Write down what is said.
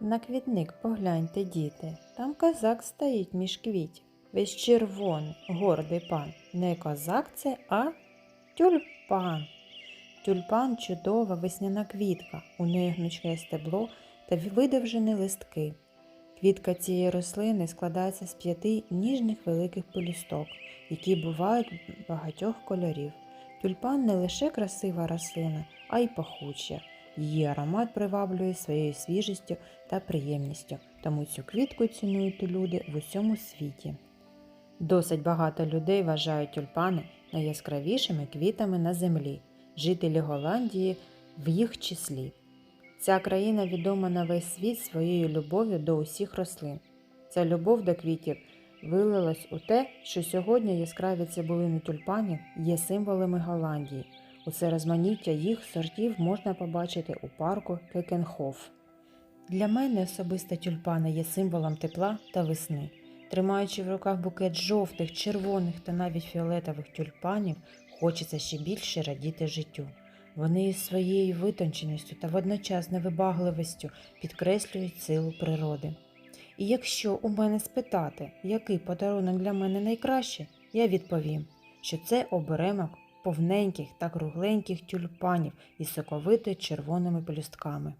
На квітник погляньте, діти, там козак стоїть між квітів. Весь червоний, гордий пан. Не козак це, а тюльпан. Тюльпан чудова весняна квітка, у неї гнучке стебло та видовжені листки. Квітка цієї рослини складається з п'яти ніжних великих пелюсток, які бувають багатьох кольорів. Тюльпан не лише красива рослина, а й пахуча. Її аромат приваблює своєю свіжістю та приємністю, тому цю квітку цінують люди в усьому світі. Досить багато людей вважають тюльпани найяскравішими квітами на землі, жителі Голландії в їх числі. Ця країна відома на весь світ своєю любов'ю до усіх рослин. Ця любов до квітів вилилась у те, що сьогодні яскраві цибулини тюльпанів є символами Голландії. Усе розманіття їх сортів можна побачити у парку Кекенхоф. Для мене особисто тюльпани є символом тепла та весни. Тримаючи в руках букет жовтих, червоних та навіть фіолетових тюльпанів, хочеться ще більше радіти життю. Вони своєю витонченістю та водночас невибагливістю підкреслюють силу природи. І якщо у мене спитати, який подарунок для мене найкраще, я відповім, що це оберемок повненьких та кругленьких тюльпанів із соковитими червоними пелюстками.